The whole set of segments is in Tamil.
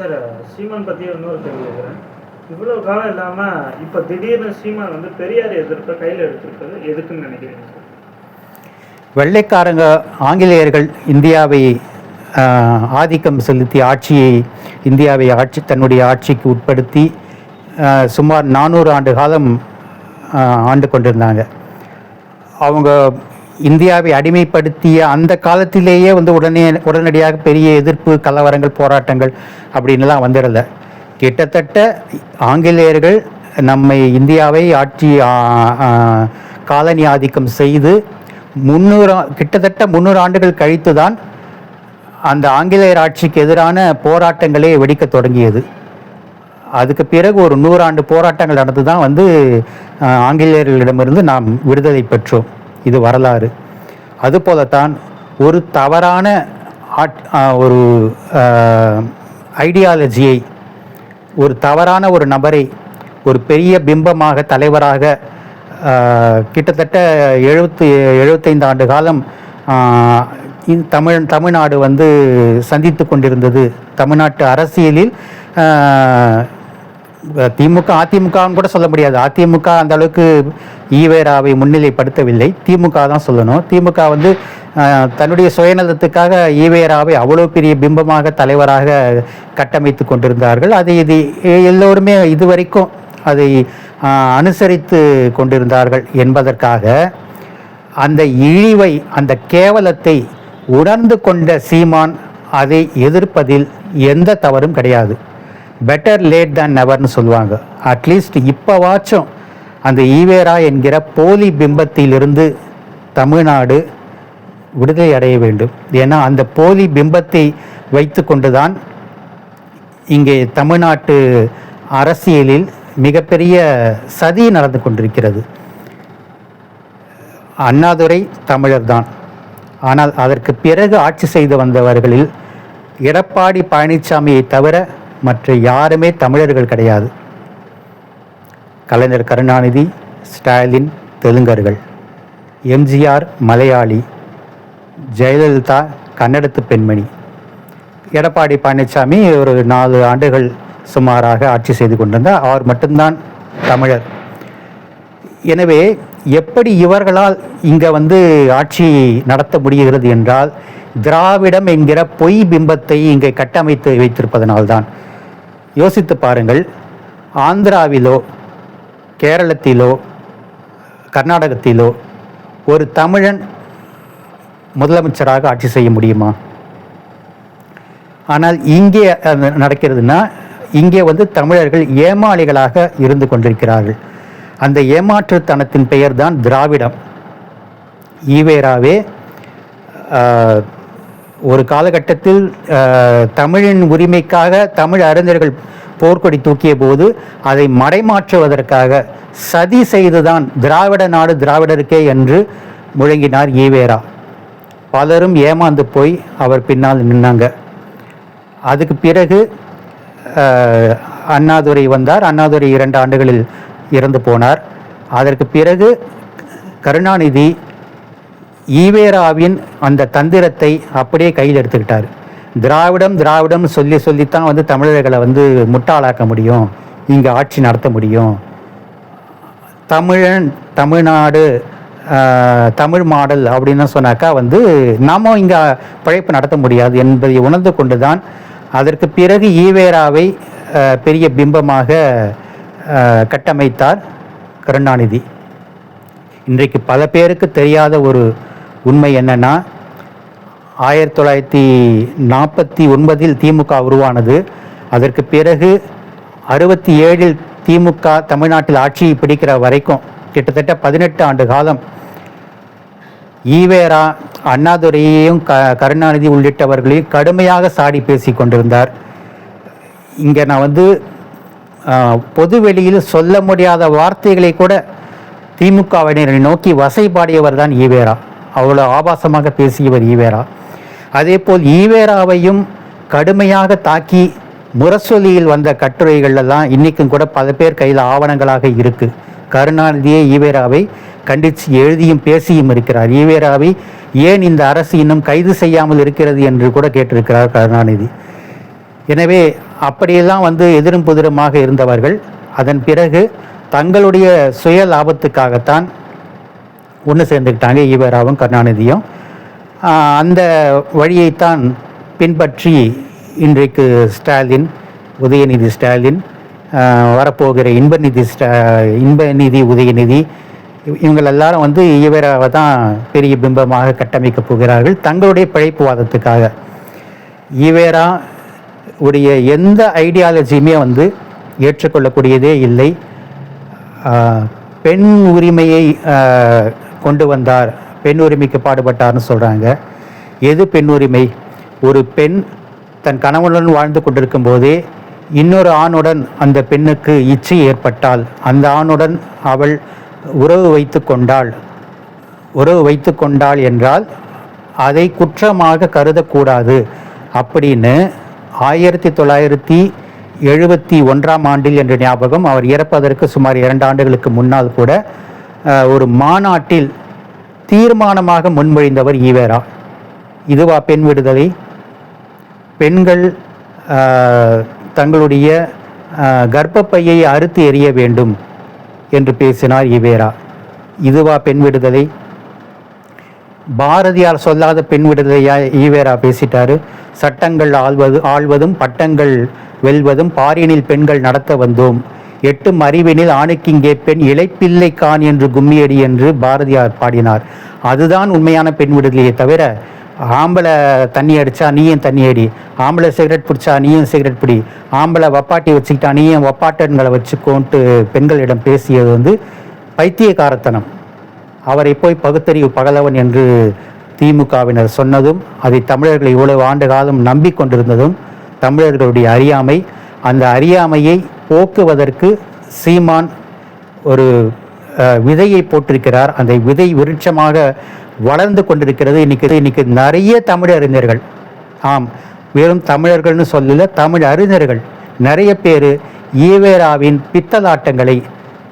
சார் சீமான் பற்றி இன்னொரு கேள்வி கேட்குறேன். இவ்வளோ காலம் இல்லாமல் இப்போ திடீர்னு சீமான் வந்து பெரியார் எதிர்ப்பை கையில் எடுத்திருக்கிறது எதுக்குன்னு நினைக்கிறீங்க சார்? வெள்ளைக்காரங்க ஆங்கிலேயர்கள் இந்தியாவை ஆதிக்கம் செலுத்தி ஆட்சியை இந்தியாவை ஆட்சி தன்னுடைய ஆட்சிக்கு உட்படுத்தி சுமார் நானூறு ஆண்டு காலம் ஆண்டு கொண்டிருந்தாங்க. அவங்க இந்தியாவை அடிமைப்படுத்திய அந்த காலத்திலேயே வந்து உடனே உடனடியாக பெரிய எதிர்ப்பு கலவரங்கள் போராட்டங்கள் அப்படின்லாம் வந்துடல. கிட்டத்தட்ட ஆங்கிலேயர்கள் நம்மை இந்தியாவை ஆட்சி காலனி ஆதிக்கம் செய்து முந்நூறு கிட்டத்தட்ட முந்நூறு ஆண்டுகள் கழித்து தான் அந்த ஆங்கிலேயர் ஆட்சிக்கு எதிரான போராட்டங்களே வெடிக்கத் தொடங்கியது. அதுக்கு பிறகு ஒரு நூறாண்டு போராட்டங்கள் நடந்து தான் வந்து ஆங்கிலேயர்களிடமிருந்து நாம் விடுதலை பெற்றோம். இது வரலாறு. அதுபோலத்தான் ஒரு தவறான ஆட் ஒரு ஐடியாலஜியை ஒரு தவறான ஒரு நபரை ஒரு பெரிய பிம்பமாக தலைவராக கிட்டத்தட்ட எழுபத்து எழுபத்தைந்து ஆண்டு காலம் தமிழ் தமிழ்நாடு வந்து சந்தித்து கொண்டிருந்தது. தமிழ்நாட்டு அரசியலில் திமுக அதிமுகன்னு கூட சொல்ல முடியாது. அதிமுக அந்த அளவுக்கு ஈவேராவை முன்னிலைப்படுத்தவில்லை. திமுக தான் சொல்லணும். திமுக வந்து தன்னுடைய சுயநலத்துக்காக ஈவேராவை அவ்வளோ பெரிய பிம்பமாக தலைவராக கட்டமைத்து கொண்டிருந்தார்கள். அதை இது எல்லோருமே இதுவரைக்கும் அதை அனுசரித்து கொண்டிருந்தார்கள் என்பதற்காக அந்த இழிவை அந்த கேவலத்தை உணர்ந்து கொண்ட சீமான் அதை எதிர்ப்பதில் எந்த தவறும் கிடையாது. பெட்டர் லேட் தான் நெவர்னு சொல்லுவாங்க. அட்லீஸ்ட் இப்போவாச்சும் அந்த ஈவேரா என்கிற போலி பிம்பத்திலிருந்து தமிழ்நாடு விடுதலை அடைய வேண்டும். ஏன்னா அந்த போலி பிம்பத்தை வைத்து கொண்டுதான் இங்கே தமிழ்நாட்டு அரசியலில் மிகப்பெரிய சதி நடந்து கொண்டிருக்கிறது. அண்ணாதுரை தமிழர்தான் ஆனால் அதற்கு பிறகு ஆட்சி செய்து வந்தவர்களில் எடப்பாடி பழனிசாமியை தவிர மற்ற யாருமே தமிழர்கள் கிடையாது. கலைஞர் கருணாநிதி ஸ்டாலின் தெலுங்கர்கள். எம்ஜிஆர் மலையாளி. ஜெயலலிதா கன்னடத்து பெண்மணி. எடப்பாடி பழனிசாமி ஒரு நாலு ஆண்டுகள் சுமாராக ஆட்சி செய்து கொண்டிருந்தார். அவர் மட்டும்தான் தமிழர். எனவே எப்படி இவர்களால் இங்கே வந்து ஆட்சி நடத்த முடிகிறது என்றால் திராவிடம் என்கிற பொய் பிம்பத்தை இங்கே கட்டமைத்து வைத்திருப்பதனால்தான். யோசித்து பாருங்கள். ஆந்திராவிலோ கேரளத்திலோ கர்நாடகத்திலோ ஒரு தமிழன் முதலமைச்சராக ஆட்சி செய்ய முடியுமா? ஆனால் இங்கே நடக்கிறதுன்னா நடக்கிறதுனா இங்கே வந்து தமிழர்கள் ஏமாளிகளாக இருந்து கொண்டிருக்கிறார்கள். அந்த ஏமாற்றுத்தனத்தின் பெயர் தான் திராவிடம். ஈவேராவே ஆஹ், ஒரு காலகட்டத்தில் தமிழின் உரிமைக்காக தமிழ் அறிஞர்கள் போர்க்கொடி தூக்கிய போது அதை மடைமாற்றுவதற்காக சதி செய்துதான் திராவிட நாடு திராவிடருக்கே என்று முழங்கினார் ஈவேரா பலரும் ஏமாந்து போய் அவர் பின்னால் நின்னாங்க. அதுக்கு பிறகு அண்ணாதுரை வந்தார். அண்ணாதுரை இரண்டு ஆண்டுகளில் இறந்து போனார். அதற்கு பிறகு கருணாநிதி ஈவேராவின் அந்த தந்திரத்தை அப்படியே கையில் எடுத்துக்கிட்டார். திராவிடம் திராவிடம் சொல்லி சொல்லித்தான் வந்து தமிழர்களை வந்து முட்டாளாக்க முடியும் இங்கே ஆட்சி நடத்த முடியும். தமிழன் தமிழ்நாடு தமிழ் மாடல் அப்படின்னு சொன்னாக்கா வந்து நாம இங்கே பிழைப்பு நடத்த முடியாது என்பதை உணர்ந்து கொண்டு தான் அதற்கு பிறகு ஈவேராவை பெரிய பிம்பமாக கட்டமைத்தார் கருணாநிதி. இன்றைக்கு பல பேருக்கு தெரியாத ஒரு உண்மை என்னென்னா ஆயிரத்தி தொள்ளாயிரத்தி நாற்பத்தி ஒன்பதில் திமுக உருவானது. அதற்கு பிறகு அறுபத்தி ஏழில் திமுக தமிழ்நாட்டில் ஆட்சியை பிடிக்கிற வரைக்கும் கிட்டத்தட்ட பதினெட்டு ஆண்டு காலம் ஈவேரா அண்ணாதுரையையும் க கருணாநிதி உள்ளிட்டவர்களையும் கடுமையாக சாடி பேசி கொண்டிருந்தார். இங்கே நான் வந்து பொது வெளியில் சொல்ல முடியாத வார்த்தைகளை கூட திமுகவினரை நோக்கி வசைபாடியவர் தான் ஈவேரா. அவ்வளோ ஆபாசமாக பேசியவர் ஈவேரா. அதேபோல் ஈவேராவையும் கடுமையாக தாக்கி முரசொலியில் வந்த கட்டுரைகளெல்லாம் இன்றைக்கும் கூட பல பேர் கையில் ஆவணங்களாக இருக்கு. கருணாநிதியே ஈவேராவை கண்டித்து எழுதியும் பேசியும் இருக்கிறார். ஈவேராவை ஏன் இந்த அரசு இன்னும் கைது செய்யாமல் இருக்கிறது என்று கூட கேட்டிருக்கிறார் கருணாநிதி. எனவே அப்படியெல்லாம் வந்து எதிரும் புதிருமாக இருந்தவர்கள் அதன் பிறகு தங்களுடைய சுய லாபத்துக்காகத்தான் ஒன்று சேர்ந்துக்கிட்டாங்க. ஈவராவும் கருணாநிதியும். அந்த வழியைத்தான் பின்பற்றி இன்றைக்கு ஸ்டாலின் உதயநிதி ஸ்டாலின் வரப்போகிற இன்பநிதி ஸ்டா இன்பநிதி உதயநிதி இவ- இவங்கள் எல்லாரும் வந்து ஈவராவை தான் பெரிய பிம்பமாக கட்டமைக்கப் போகிறார்கள். தங்களுடைய பிழைப்புவாதத்துக்காக. ஈவேரா உடைய எந்த ஐடியாலஜியுமே வந்து ஏற்றுக்கொள்ளக்கூடியதே இல்லை. பெண் உரிமையை கொண்டு வந்தார். பெண் உரிமைக்கு பாடுபட்டார்னு சொல்கிறாங்க எது பெண் உரிமை ஒரு பெண் தன் கணவனுடன் வாழ்ந்து கொண்டிருக்கும் போதே இன்னொரு ஆணுடன் அந்த பெண்ணுக்கு இச்சை ஏற்பட்டால் அந்த ஆணுடன் அவள் உறவு வைத்து கொண்டாள். உறவு வைத்து கொண்டாள் என்றால் அதை குற்றமாக கருதக்கூடாது. அப்படின்னு ஆயிரத்தி தொள்ளாயிரத்தி எழுபத்தி ஒன்றாம் ஆண்டில் என்ற ஞாபகம் அவர் இறப்பதற்கு சுமார் இரண்டு ஆண்டுகளுக்கு முன்னால் கூட ஒரு மாநாட்டில் தீர்மானமாக முன்மொழிந்தவர் ஈவேரா. இதுவா பெண் விடுதலை? பெண்கள் தங்களுடைய கர்ப்பப்பையை அறுத்து எறிய வேண்டும் என்று பேசினார் ஈவேரா. இதுவா பெண் விடுதலை? பாரதியார் சொல்லாத பெண் விடுதலையா ஈவேரா பேசிட்டாரு. சட்டங்கள் ஆள்வது ஆள்வதும் பட்டங்கள் வெல்வதும் பாரியனில் பெண்கள் நடத்த வந்தோம். எட்டும் அறிவினில் ஆணுக்கிங்கே பெண் இழைப்பில்லை கான் என்று கும்மியடி என்று பாரதியார் பாடினார். அதுதான் உண்மையான பெண் விடுதலையே தவிர ஆம்பளை தண்ணி அடித்தா நீயும் தண்ணி அடி ஆம்பளை சிகரெட் பிடிச்சா நீயும் சிகரெட் பிடி ஆம்பளை வப்பாட்டி வச்சுக்கிட்டா நீயும் வப்பாட்டன்களை வச்சுக்கோன்ட்டு பெண்களிடம் பேசியது வந்து பைத்தியக்காரத்தனம். அவரை போய் பகுத்தறிவு பகலவன் என்று திமுகவினர் சொன்னதும் அதை தமிழர்கள் இவ்வளவு ஆண்டு காலம் நம்பிக்கொண்டிருந்ததும் தமிழர்களுடைய அறியாமை அந்த அறியாமையை போக்குவதற்கு சீமான் ஒரு விதையை போட்டிருக்கிறார். அந்த விதை விருட்சமாக வளர்ந்து கொண்டிருக்கிறது. இன்னைக்கு இன்னைக்கு நிறைய தமிழ் அறிஞர்கள். ஆம் வெறும் தமிழர்கள்னு சொல்லல தமிழ் அறிஞர்கள். நிறைய பேர் ஈவேராவின் பித்தலாட்டங்களை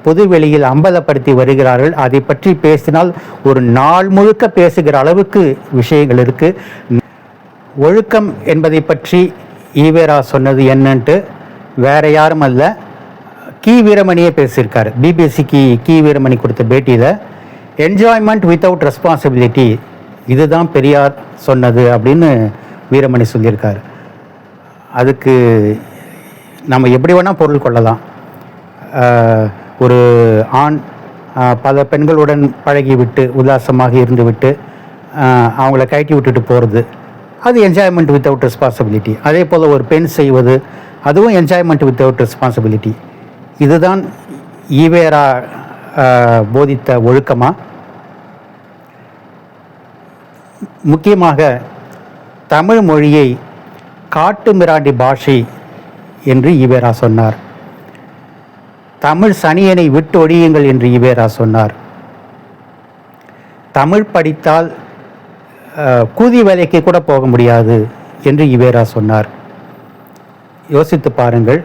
பொதுவெளியில் அம்பலப்படுத்தி வருகிறார்கள். அதை பற்றி பேசினால் ஒரு நாள் முழுக்க பேசுகிற அளவுக்கு விஷயங்கள் இருக்குது ஒழுக்கம் என்பதை பற்றி ஈவேரா சொன்னது என்னன்ட்டு வேற யாரும் அல்ல. கி வீரமணியே பேசியிருக்காரு. பிபிசிக்கு கி வீரமணி கொடுத்த பேட்டியில் என்ஜாய்மெண்ட் வித்தவுட் ரெஸ்பான்சிபிலிட்டி இதுதான் பெரியார் சொன்னது அப்படின்னு வீரமணி சொல்லியிருக்காரு. அதுக்கு நம்ம எப்படி வேணால் பொருள் கொள்ளலாம். ஒரு ஆண் பல பெண்களுடன் பழகிவிட்டு உல்லாசமாக இருந்துவிட்டு விட்டு அவங்கள கழட்டி விட்டுட்டு போகிறது அது என்ஜாய்மெண்ட் வித்தவுட் ரெஸ்பான்சிபிலிட்டி அதே போல் ஒரு பெண் செய்வது அதுவும் என்ஜாய்மெண்ட் வித்தவுட் ரெஸ்பான்சிபிலிட்டி இதுதான் ஈவேரா போதித்த ஒழுக்கமாக முக்கியமாக தமிழ் மொழியை காட்டு மிராண்டி பாஷை என்று ஈவேரா சொன்னார். தமிழ் சனியனை விட்டு ஒழியுங்கள் என்று ஈவேரா சொன்னார். தமிழ் படித்தால் கூதி வேலைக்கு கூட போக முடியாது என்று ஈவேரா சொன்னார். யோசித்து பாருங்கள்.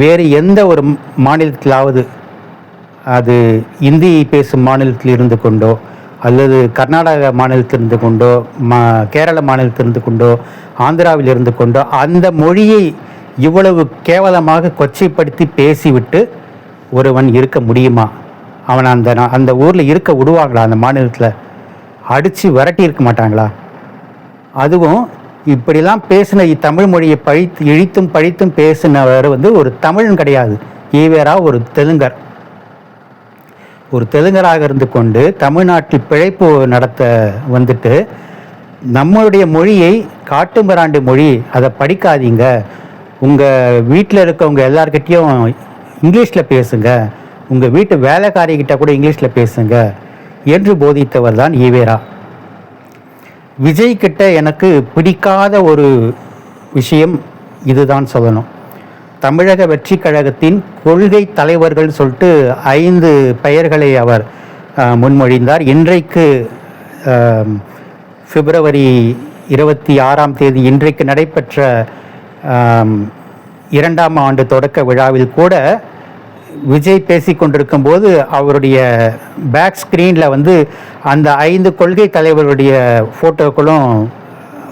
வேறு எந்த ஒரு மாநிலத்திலாவது அது இந்தி பேசும் மாநிலத்தில் இருந்து கொண்டோ அல்லது கர்நாடக மாநிலத்தில் இருந்து கொண்டோ மா கேரள மாநிலத்தில் இருந்து கொண்டோ ஆந்திராவில் இருந்து கொண்டோ அந்த மொழியை இவ்வளவு கேவலமாக கொச்சைப்படுத்தி பேசிவிட்டு ஒருவன் இருக்க முடியுமா? அவன் அந்த அந்த ஊரில் இருக்க விடுவாங்களா அந்த மாநிலத்தில்? அடித்து விரட்டி இருக்க மாட்டாங்களா? அதுவும் இப்படிலாம் பேசின தமிழ் மொழியை பழித்து இழித்தும் பழித்தும் பேசினவர் வந்து ஒரு தமிழன் கிடையாது. ஈவேரா ஒரு தெலுங்கர். ஒரு தெலுங்கராக இருந்து கொண்டு தமிழ்நாட்டில் பிழைப்பு நடத்த வந்துட்டு நம்மளுடைய மொழியை காட்டுமிராண்டி மொழி அதை படிக்காதீங்க. உங்கள் வீட்டில் இருக்கவங்க எல்லார்கிட்டேயும் இங்கிலீஷில் பேசுங்க. உங்கள் வீட்டு வேலைக்காரிகிட்ட கூட இங்கிலீஷில் பேசுங்க. என்று போதித்தவர் தான் ஈவேரா. விஜய் கிட்ட எனக்கு பிடிக்காத ஒரு விஷயம் இதுதான் சொல்லணும். தமிழக வெற்றி கழகத்தின் கொள்கை தலைவர்கள் சொல்லிட்டு ஐந்து பெயர்களை அவர் முன்மொழிந்தார். இன்றைக்கு பிப்ரவரி இருபத்தி ஆறாம் தேதி இன்றைக்கு நடைபெற்ற இரண்டாம் ஆண்டு தொடக்க விழாவில் கூட விஜய் பேசி கொண்டிருக்கும் போது அவருடைய பேக் ஸ்க்ரீனில் வந்து அந்த ஐந்து கொள்கை தலைவருடைய ஃபோட்டோக்களும்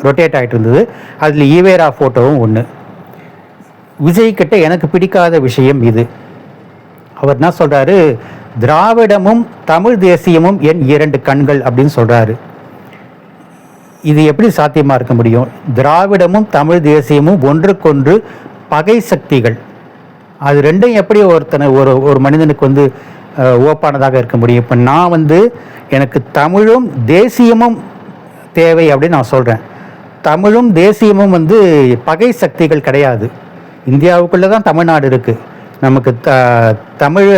ரொட்டேட் ஆகிட்டு இருந்தது. அதில் ஈவேரா ஃபோட்டோவும் ஒன்று விஜய்கிட்ட எனக்கு பிடிக்காத விஷயம் இது. அவர் என்ன சொல்கிறாரு திராவிடமும் தமிழ் தேசியமும் என் இரண்டு கண்கள் அப்படின்னு சொல்கிறாரு இது எப்படி சாத்தியமாக இருக்க முடியும்? திராவிடமும் தமிழ் தேசியமும் ஒன்றுக்கொன்று பகை சக்திகள். அது ரெண்டும் எப்படி ஒருத்தனை ஒரு ஒரு மனிதனுக்கு வந்து ஓப்பானதாக இருக்க முடியும்? இப்போ நான் வந்து எனக்கு தமிழும் தேசியமும் தேவை அப்படின்னு நான் சொல்கிறேன் தமிழும் தேசியமும் வந்து பகை சக்திகள் கிடையாது. இந்தியாவுக்குள்ளே தான் தமிழ்நாடு இருக்குது நமக்கு த தமிழ்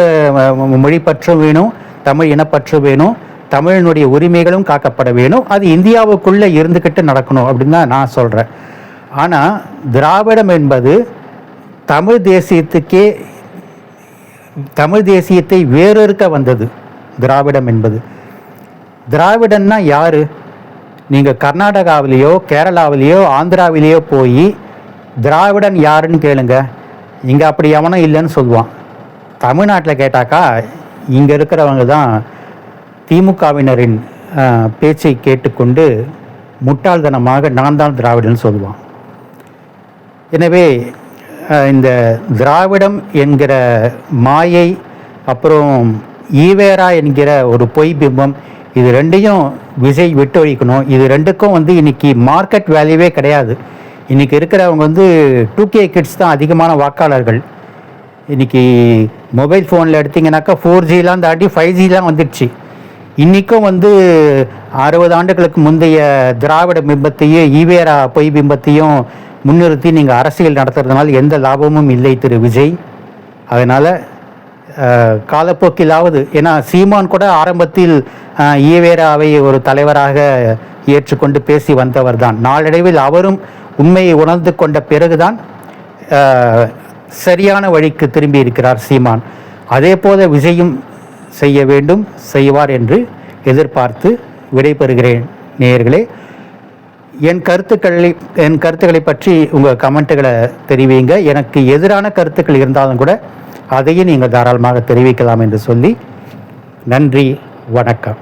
மொழி பற்றும் வேணும் தமிழ் இனப்பற்று வேணும் தமிழினுடைய உரிமைகளும் காக்கப்பட வேணும். அது இந்தியாவுக்குள்ளே இருந்துக்கிட்டு நடக்கணும் அப்படின்னு தான் நான் சொல்கிறேன் ஆனால் திராவிடம் என்பது தமிழ் தேசியத்துக்கே தமிழ் தேசியத்தை வேறொருக்க வந்தது திராவிடம் என்பது. திராவிடன்னா யார்? நீங்கள் கர்நாடகாவிலேயோ கேரளாவிலேயோ ஆந்திராவிலேயோ போய் திராவிடன் யாருன்னு கேளுங்க. இங்கே அப்படி எவனும் இல்லைன்னு சொல்லுவான். தமிழ்நாட்டில் கேட்டாக்கா இங்கே இருக்கிறவங்க தான் திமுகவினரின் பேச்சை கேட்டுக்கொண்டு முட்டாள்தனமாக நான் தான் திராவிடன் சொல்லுவான். எனவே இந்த திராவிடம் என்கிற மாயை அப்புறம் ஈவேரா என்கிற ஒரு பொய் பிம்பம் இது ரெண்டையும் விஜய் விட்டொழிக்கணும் இது ரெண்டுக்கும் வந்து இன்றைக்கி மார்க்கெட் வேல்யூவே கிடையாது. இன்னைக்கு இருக்கிறவங்க வந்து டூ கே கிட்ஸ் தான் அதிகமான வாக்காளர்கள். இன்னைக்கு மொபைல் ஃபோனில் எடுத்திங்கனாக்கா ஃபோர் ஜிலாம் தாண்டி ஃபைவ் ஜிலாம் வந்துடுச்சு. இன்றைக்கும் வந்து அறுபது ஆண்டுகளுக்கு முந்தைய திராவிட பிம்பத்தையும் ஈவேரா பொய் பிம்பத்தையும் முன்னிறுத்தி நீங்கள் அரசியல் நடத்துறதுனால எந்த லாபமும் இல்லை திரு விஜய். அதனால் காலப்போக்கிலாவது ஏன்னா சீமான் கூட ஆரம்பத்தில் ஈவேராவை ஒரு தலைவராக ஏற்றுக்கொண்டு பேசி வந்தவர் தான். நாளடைவில் அவரும் உண்மையை உணர்ந்து கொண்ட பிறகுதான் சரியான வழிக்கு திரும்பி இருக்கிறார் சீமான். அதே போல விஜயும் செய்ய வேண்டும் செய்வார் என்று எதிர்பார்த்து விடைபெறுகிறேன் நேயர்களே. என் கருத்துக்களை என் கருத்துக்களை பற்றி உங்கள் கமெண்ட்டுகளை தெரிவிங்க. எனக்கு எதிரான கருத்துக்கள் இருந்தாலும் கூட அதையும் நீங்கள் தாராளமாக தெரிவிக்கலாம் என்று சொல்லி நன்றி வணக்கம்.